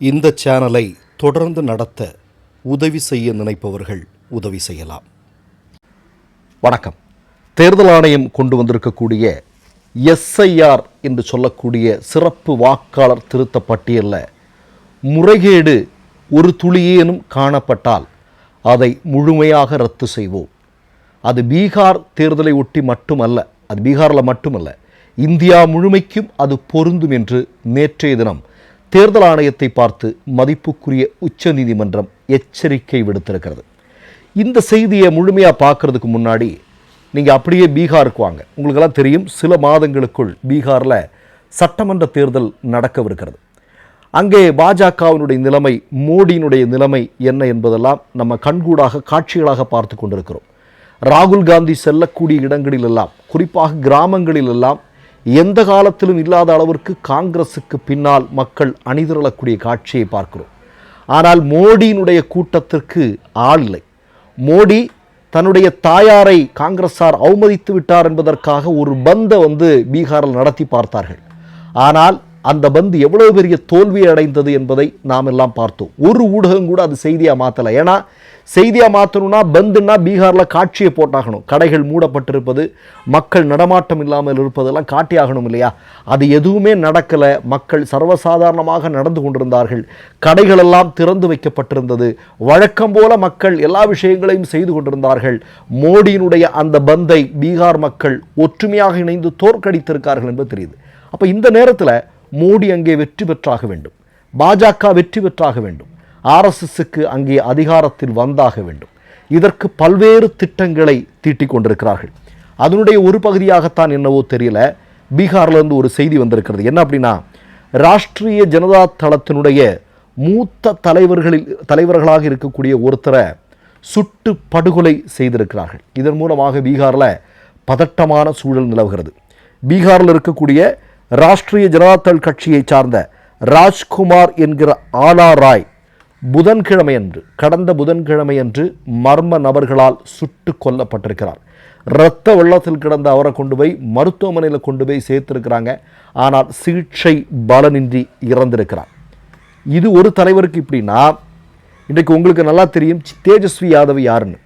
இந்த சேனலை தொடர்ந்து நடத்த உதவி செய்ய நினைப்பவர்கள் உதவி செய்யலாம். வணக்கம். தேர்தல் ஆணையம் கொண்டு வந்திருக்கக்கூடிய எஸ்ஐஆர் என்று சொல்லக்கூடிய சிறப்பு வாக்காளர் திருத்த பட்டியலில் முறைகேடு ஒரு துளியேனும் காணப்பட்டால் அதை முழுமையாக ரத்து செய்வோம். அது பீகார் தேர்தலை ஒட்டி மட்டுமல்ல அது பீகாரில் மட்டுமல்ல இந்தியா முழுமைக்கும் அது பொருந்தும் என்று நேற்றைய தினம் தேர்தல் ஆணையத்தை பார்த்து மதிப்புக்குரிய உச்சநீதிமன்றம் எச்சரிக்கை விடுத்திருக்கிறது. இந்த செய்தியை முழுமையாக பார்க்கறதுக்கு முன்னாடி நீங்கள் அப்படியே பீகாருக்கு வாங்க. உங்களுக்கெல்லாம் தெரியும் சில மாதங்களுக்குள் பீகாரில் சட்டமன்ற தேர்தல் நடக்கவிருக்கிறது. அங்கே பாஜகவினுடைய நிலைமை மோடியினுடைய நிலைமை என்ன என்பதெல்லாம் நம்ம கண்கூடாக காட்சிகளாக பார்த்து கொண்டிருக்கிறோம். ராகுல் காந்தி செல்லக்கூடிய இடங்களிலெல்லாம் குறிப்பாக கிராமங்களிலெல்லாம் எந்த காலத்திலும் இல்லாத அளவிற்கு காங்கிரஸுக்கு பின்னால் மக்கள் அணிதிரளக்கூடிய காட்சியை பார்க்கிறோம். ஆனால் மோடியினுடைய கூட்டத்திற்கு ஆள் இல்லை. மோடி தன்னுடைய தாயாரை காங்கிரஸார் அவமதித்து விட்டார் என்பதற்காக ஒரு பந்தை வந்து பீகாரில் நடத்தி பார்த்தார்கள். ஆனால் அந்த பந்து எவ்வளவு பெரிய தோல்வி அடைந்தது என்பதை நாம் எல்லாம் பார்த்தோம். ஒரு ஊடகம் கூட அது செய்தியாக மாற்றலை ஏன்னா செய்தியாக மாற்றணும்னா பந்துன்னா பீகாரில் காட்சியை போட்டாகணும். கடைகள் மூடப்பட்டிருப்பது மக்கள் நடமாட்டம் இல்லாமல் இருப்பதெல்லாம் காட்டியாகணும் இல்லையா? அது எதுவுமே நடக்கலை. மக்கள் சர்வசாதாரணமாக நடந்து கொண்டிருந்தார்கள். கடைகளெல்லாம் திறந்து வைக்கப்பட்டிருந்தது. வழக்கம் போல மக்கள் எல்லா விஷயங்களையும் செய்து கொண்டிருந்தார்கள். மோடியினுடைய அந்த பந்தை பீகார் மக்கள் ஒற்றுமையாக இணைந்து தோற்கடித்திருக்கார்கள் என்பது தெரியுது. அப்போ இந்த நேரத்தில் மோடி அங்கே வெற்றி பெற்றாக வேண்டும். பாஜக வெற்றி பெற்றாக வேண்டும். ஆர்எஸ்எஸ்க்கு அங்கே அதிகாரத்தில் வந்தாக வேண்டும். இதற்கு பல்வேறு திட்டங்களை தீட்டிக் கொண்டிருக்கிறார்கள். அதனுடைய ஒரு பகுதியாகத்தான் என்னவோ தெரியல. பீகார்லேருந்து ஒரு செய்தி வந்திருக்கிறது. என்ன அப்படின்னா ராஷ்டிரிய ஜனதா தளத்தினுடைய மூத்த தலைவர்களில் தலைவர்களாக இருக்கக்கூடிய ஒருத்தரை சுட்டு படுகொலை செய்திருக்கிறார்கள். இதன் மூலமாக பீகாரில் பதட்டமான சூழல் நிலவுகிறது. பீகாரில் இருக்கக்கூடிய ராஷ்டிரிய ஜனதாதள் கட்சியை சார்ந்த ராஜ்குமார் என்கிற ஆலா ராய் புதன்கிழமை அன்று கடந்த புதன்கிழமை அன்று மர்ம நபர்களால் சுட்டு கொல்லப்பட்டிருக்கிறார். இரத்த வெள்ளத்தில் கிடந்த அவரை கொண்டு போய் மருத்துவமனையில் கொண்டு போய் சேர்த்திருக்கிறாங்க. ஆனால் சிகிச்சை பலனின்றி இறந்திருக்கிறார். இது ஒரு தலைவருக்கு இப்படின்னா இன்றைக்கு உங்களுக்கு நல்லா தெரியும் தேஜஸ்வி யாதவ் யாருன்னு.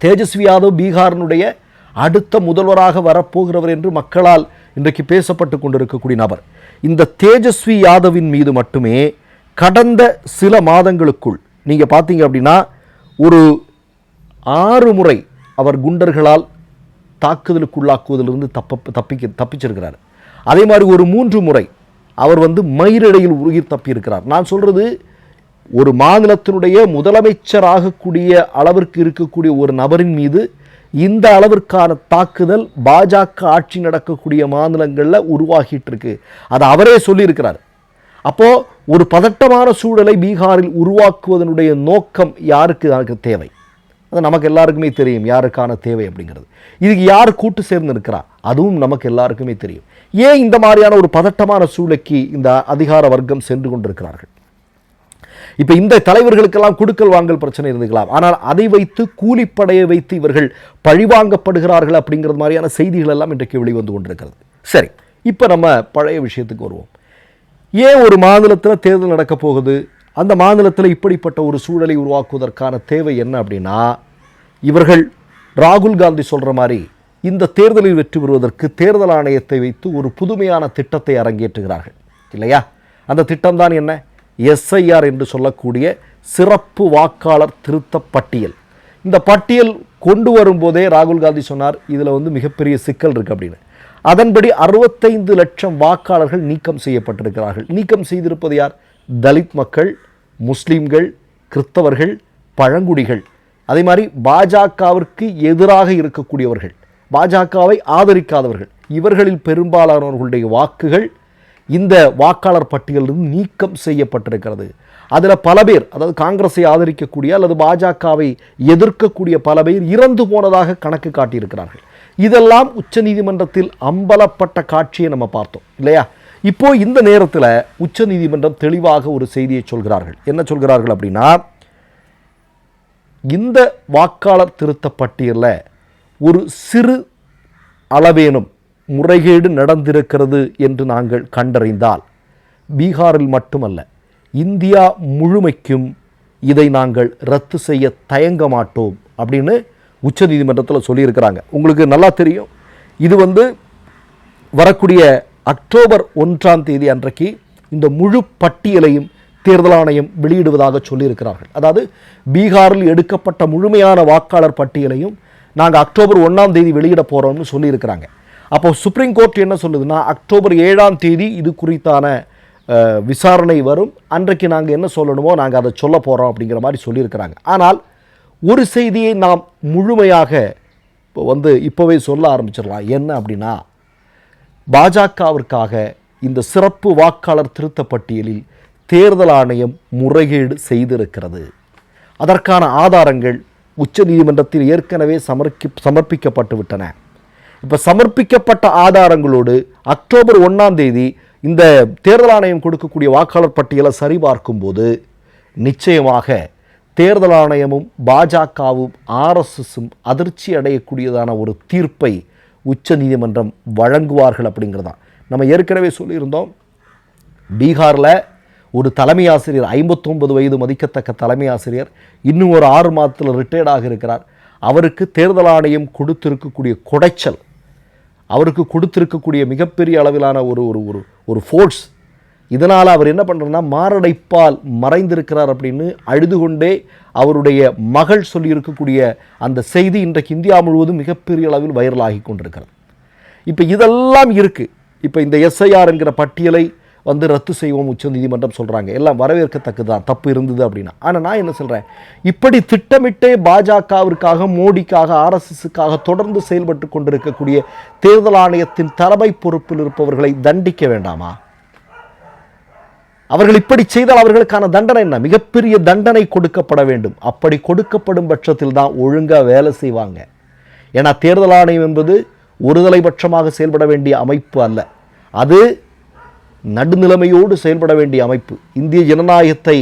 தேஜஸ்வி யாதவ் பீகாரினுடைய அடுத்த முதல்வராக வரப்போகிறவர் என்று மக்களால் இன்றைக்கு பேசப்பட்டு கொண்டிருக்கக்கூடிய நபர். இந்த தேஜஸ்வி யாதவின் மீது மட்டுமே கடந்த சில மாதங்களுக்குள் நீங்கள் பார்த்தீங்க அப்படின்னா ஒரு ஆறு முறை அவர் குண்டர்களால் தாக்குதலுக்குள்ளாக்குவதிலிருந்து தப்ப தப்பிக்க தப்பிச்சிருக்கிறார். அதே மாதிரி ஒரு மூன்று முறை அவர் வந்து மயிரிழையில் உயிர் தப்பியிருக்கிறார். நான் சொல்கிறது ஒரு மாநிலத்தினுடைய முதலமைச்சராகக்கூடிய அளவிற்கு இருக்கக்கூடிய ஒரு நபரின் மீது இந்த அளவிற்கான தாக்குதல் பாஜக ஆட்சி நடக்கக்கூடிய மாநிலங்களில் உருவாகிட்டு இருக்கு அதை அவரே சொல்லியிருக்கிறார். அப்போ ஒரு பதட்டமான சூழலை பீகாரில் உருவாக்குவதனுடைய நோக்கம் யாருக்கு யாருக்கு தேவை? அது நமக்கு எல்லாருக்குமே தெரியும். யாருக்கான தேவை அப்படிங்கிறது. இதுக்கு யார் கூட்டு சேர்ந்து இருக்கிறா அதுவும் நமக்கு எல்லாருக்குமே தெரியும். ஏன் இந்த மாதிரியான ஒரு பதட்டமான சூழலுக்கு இந்த அதிகார வர்க்கம் சென்று கொண்டிருக்கிறார்கள்? இப்போ இந்த தலைவர்களுக்கெல்லாம் குடுக்கல் வாங்கல் பிரச்சனை இருந்துக்கலாம் ஆனால் அதை வைத்து கூலிப்படையை வைத்து இவர்கள் பழிவாங்கப்படுகிறார்கள் அப்படிங்கிறது மாதிரியான செய்திகள் எல்லாம் இன்றைக்கு வெளிவந்து கொண்டிருக்கிறது. சரி இப்போ நம்ம பழைய விஷயத்துக்கு வருவோம். ஏன் ஒரு மாநிலத்தில் தேர்தல் நடக்க போகுது? அந்த மாநிலத்தில் இப்படிப்பட்ட ஒரு சூழலை உருவாக்குவதற்கான தேவை என்ன அப்படின்னா இவர்கள் ராகுல் காந்தி சொல்கிற மாதிரி இந்த தேர்தலில் வெற்றி பெறுவதற்கு தேர்தல் ஆணையத்தை வைத்து ஒரு புதுமையான திட்டத்தை அரங்கேற்றுகிறார்கள். இல்லையா? அந்த திட்டம்தான் என்ன? எஸ்ஐஆர் என்று சொல்லக்கூடிய சிறப்பு வாக்காளர் திருத்த பட்டியல். இந்த பட்டியல் கொண்டு வரும்போதே ராகுல் காந்தி சொன்னார் இதில் வந்து மிகப்பெரிய சிக்கல் இருக்குது அப்படின்னு. அதன்படி அறுபத்தைந்து லட்சம் வாக்காளர்கள் நீக்கம் செய்யப்பட்டிருக்கிறார்கள். நீக்கம் செய்திருப்பது யார்? தலித் மக்கள் முஸ்லீம்கள் கிறிஸ்தவர்கள் பழங்குடிகள். அதே மாதிரி பாஜகவிற்கு எதிராக இருக்கக்கூடியவர்கள் பாஜகவை ஆதரிக்காதவர்கள் இவர்களில் பெரும்பாலானவர்களுடைய வாக்குகள் இந்த வாக்காளர் பட்டியலிருந்து நீக்கம் செய்யப்பட்டிருக்கிறது. அதில் பல பேர் அதாவது காங்கிரஸை ஆதரிக்கக்கூடிய அல்லது பாஜகவை எதிர்க்கக்கூடிய பல பேர் இறந்து போனதாக கணக்கு காட்டியிருக்கிறார்கள். இதெல்லாம் உச்சநீதிமன்றத்தில் அம்பலப்பட்ட காட்சியை நம்ம பார்த்தோம் இல்லையா? இப்போ இந்த நேரத்தில் உச்சநீதிமன்றம் தெளிவாக ஒரு செய்தியை சொல்கிறார்கள். என்ன சொல்கிறார்கள் அப்படின்னா இந்த வாக்காளர் திருத்த பட்டியலில் ஒரு சிறு அளவேனும் முறைகேடு நடந்திருக்கிறது என்று நாங்கள் கண்டறிந்தால் பீகாரில் மட்டுமல்ல இந்தியா முழுமைக்கும் இதை நாங்கள் ரத்து செய்ய தயங்க மாட்டோம் அப்படின்னு உச்சநீதிமன்றத்தில் சொல்லியிருக்கிறாங்க. உங்களுக்கு நல்லா தெரியும். இது வந்து வரக்கூடிய அக்டோபர் ஒன்றாம் தேதி அன்றைக்கு இந்த முழு பட்டியலையும் தேர்தல் ஆணையம் வெளியிடுவதாக சொல்லியிருக்கிறார்கள். அதாவது பீகாரில் எடுக்கப்பட்ட முழுமையான வாக்காளர் பட்டியலையும் நாங்கள் அக்டோபர் ஒன்றாம் தேதி வெளியிட போகிறோம்னு சொல்லியிருக்கிறாங்க. அப்போ சுப்ரீம் கோர்ட் என்ன சொல்லுதுன்னா அக்டோபர் ஏழாம் தேதி இது குறித்தான விசாரணை வரும். அன்றைக்கு நாங்கள் என்ன சொல்லணுமோ நாங்கள் அதை சொல்ல போகிறோம் அப்படிங்கிற மாதிரி சொல்லியிருக்கிறாங்க. ஆனால் ஒரு செய்தியை நாம் முழுமையாக இப்போ வந்து இப்போவே சொல்ல ஆரம்பிச்சிடலாம். என்ன அப்படின்னா பாஜகவிற்காக இந்த சிறப்பு வாக்காளர் திருத்த பட்டியலில் தேர்தல் ஆணையம் முறைகேடு செய்திருக்கிறது. அதற்கான ஆதாரங்கள் உச்சநீதிமன்றத்தில் ஏற்கனவே சமர்ப்பி சமர்ப்பிக்கப்பட்டு விட்டன. இப்போ சமர்ப்பிக்கப்பட்ட ஆதாரங்களோடு அக்டோபர் ஒன்றாம் தேதி இந்த தேர்தல் ஆணையம் கொடுக்கக்கூடிய வாக்காளர் பட்டியலை சரிபார்க்கும்போது நிச்சயமாக தேர்தல் ஆணையமும் பாஜகவும் ஆர்எஸ்எஸும் அதிர்ச்சி அடையக்கூடியதான ஒரு தீர்ப்பை உச்சநீதிமன்றம் வழங்குவார்கள் அப்படிங்கிறதான் நம்ம ஏற்கனவே சொல்லியிருந்தோம். பீகாரில் ஒரு தலைமை ஆசிரியர் ஐம்பத்தொன்பது வயது மதிக்கத்தக்க தலைமை ஆசிரியர் இன்னும் ஒரு ஆறு மாதத்தில் ரிட்டையர்ட் இருக்கிறார். அவருக்கு தேர்தல் ஆணையம் கொடுத்திருக்கக்கூடிய குடைச்சல் அவருக்கு கொடுத்துருக்கக்கூடிய மிகப்பெரிய அளவிலான ஒரு ஒரு ஒரு ஒரு ஃபோர்ஸ் இதனால் அவர் என்ன பண்ணுறன்னா மாரடைப்பால் மறைந்திருக்கிறார் அப்படின்னு அழுது கொண்டே அவருடைய மகள் சொல்லியிருக்கக்கூடிய அந்த செய்தி இன்றைக்கு இந்தியா முழுவதும் மிகப்பெரிய அளவில் வைரலாகி கொண்டிருக்கிறது. இப்போ இதெல்லாம் இருக்குது இப்போ இந்த எஸ்ஐஆர் என்கிற பட்டியலை வந்து ரத்து செய்வோம் உச்சநீதிமன்றம் சொல்கிறாங்க எல்லாம் வரவேற்கத்தக்கு தான் தப்பு இருந்தது அப்படின்னா. ஆனால் நான் என்ன சொல்கிறேன் இப்படி திட்டமிட்டே பாஜகவிற்காக மோடிக்காக ஆர்எஸ்எஸுக்காக தொடர்ந்து செயல்பட்டு கொண்டிருக்கக்கூடிய தேர்தல் ஆணையத்தின் தலைமை பொறுப்பில் இருப்பவர்களை தண்டிக்க வேண்டாமா? அவர்கள் இப்படி செய்தால் அவர்களுக்கான தண்டனை என்ன? மிகப்பெரிய தண்டனை கொடுக்கப்பட வேண்டும். அப்படி கொடுக்கப்படும் பட்சத்தில் தான் ஒழுங்கா வேலை செய்வாங்க. ஏன்னா தேர்தல் ஆணையம் என்பது ஒருதலைபட்சமாக செயல்பட வேண்டிய அமைப்பு அல்ல. அது நடுநிலைமையோடு செயல்பட வேண்டிய அமைப்பு. இந்திய ஜனநாயகத்தை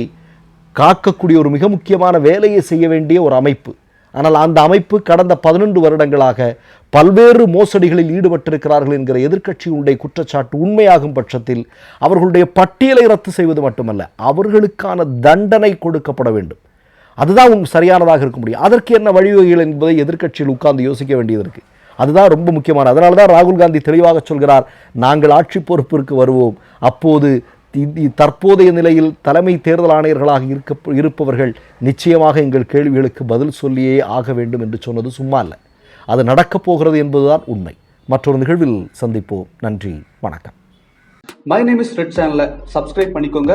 காக்கக்கூடிய ஒரு மிக முக்கியமான வேலையை செய்ய வேண்டிய ஒரு அமைப்பு. ஆனால் அந்த அமைப்பு கடந்த பதினெண்டு வருடங்களாக பல்வேறு மோசடிகளில் ஈடுபட்டிருக்கிறார்கள் என்கிற எதிர்க்கட்சியுடைய குற்றச்சாட்டு உண்மையாகும் பட்சத்தில் அவர்களுடைய பட்டியலை ரத்து செய்வது மட்டுமல்ல அவர்களுக்கான தண்டனை கொடுக்கப்பட வேண்டும். அதுதான் சரியானதாக இருக்க முடியும். அதற்கு என்ன வழிவகைகள் என்பதை எதிர்க்கட்சியில் உட்கார்ந்து யோசிக்க வேண்டியது இருக்குது அதுதான் ரொம்ப முக்கியமான. அதனால தான் ராகுல் காந்தி தெளிவாக சொல்கிறார் நாங்கள் ஆட்சி பொறுப்பிற்கு வருவோம். அப்போது தற்போதைய நிலையில் தலைமை தேர்தல் ஆணையர்களாக இருக்க இருப்பவர்கள் நிச்சயமாக எங்கள் கேள்விகளுக்கு பதில் சொல்லியே ஆக வேண்டும் என்று சொன்னது சும்மா இல்லை அது நடக்கப் போகிறது என்பதுதான் உண்மை. மற்றொரு நிகழ்வில் சந்திப்போம். நன்றி. வணக்கம். மை நேம் இஸ் ரெட் சேனலை சப்ஸ்கிரைப் பண்ணிக்கோங்க.